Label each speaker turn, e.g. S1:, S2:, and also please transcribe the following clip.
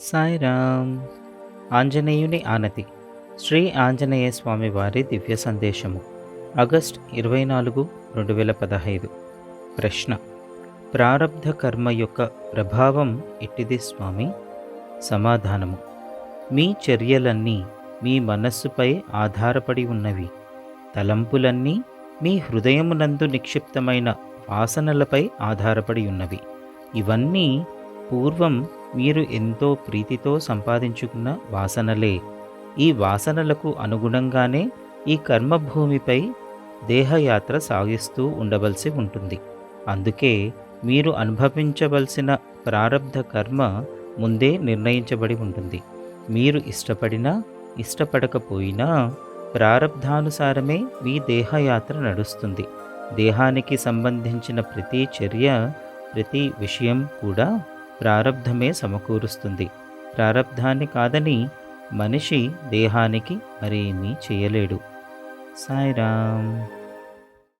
S1: సాయిరామ్. ఆంజనేయుని ఆనతి. శ్రీ ఆంజనేయ స్వామి వారి దివ్య సందేశము. ఆగస్ట్ ఇరవై నాలుగు రెండు వేల పదహైదు. ప్రశ్న. ప్రారబ్ధ కర్మ యొక్క ప్రభావం ఎట్టిది స్వామి? సమాధానము. మీ చర్యలన్నీ మీ మనస్సుపై ఆధారపడి ఉన్నవి. తలంపులన్నీ మీ హృదయమునందు నిక్షిప్తమైన వాసనలపై ఆధారపడి ఉన్నవి. ఇవన్నీ పూర్వం మీరు ఎంతో ప్రీతితో సంపాదించుకున్న వాసనలే. ఈ వాసనలకు అనుగుణంగానే ఈ కర్మభూమిపై దేహయాత్ర సాగిస్తూ ఉండవలసి ఉంటుంది. అందుకే మీరు అనుభవించవలసిన ప్రారబ్ధ కర్మ ముందే నిర్ణయించబడి ఉంటుంది. మీరు ఇష్టపడినా ఇష్టపడకపోయినా ప్రారబ్ధానుసారమే మీ దేహయాత్ర నడుస్తుంది. దేహానికి సంబంధించిన ప్రతి చర్య ప్రతి విషయం కూడా ప్రారబ్ధమే సమకూరుస్తుంది. ప్రారబ్ధాన్ని కాదని మనిషి దేహానికి మరేమీ చేయలేడు. సాయిరామ్.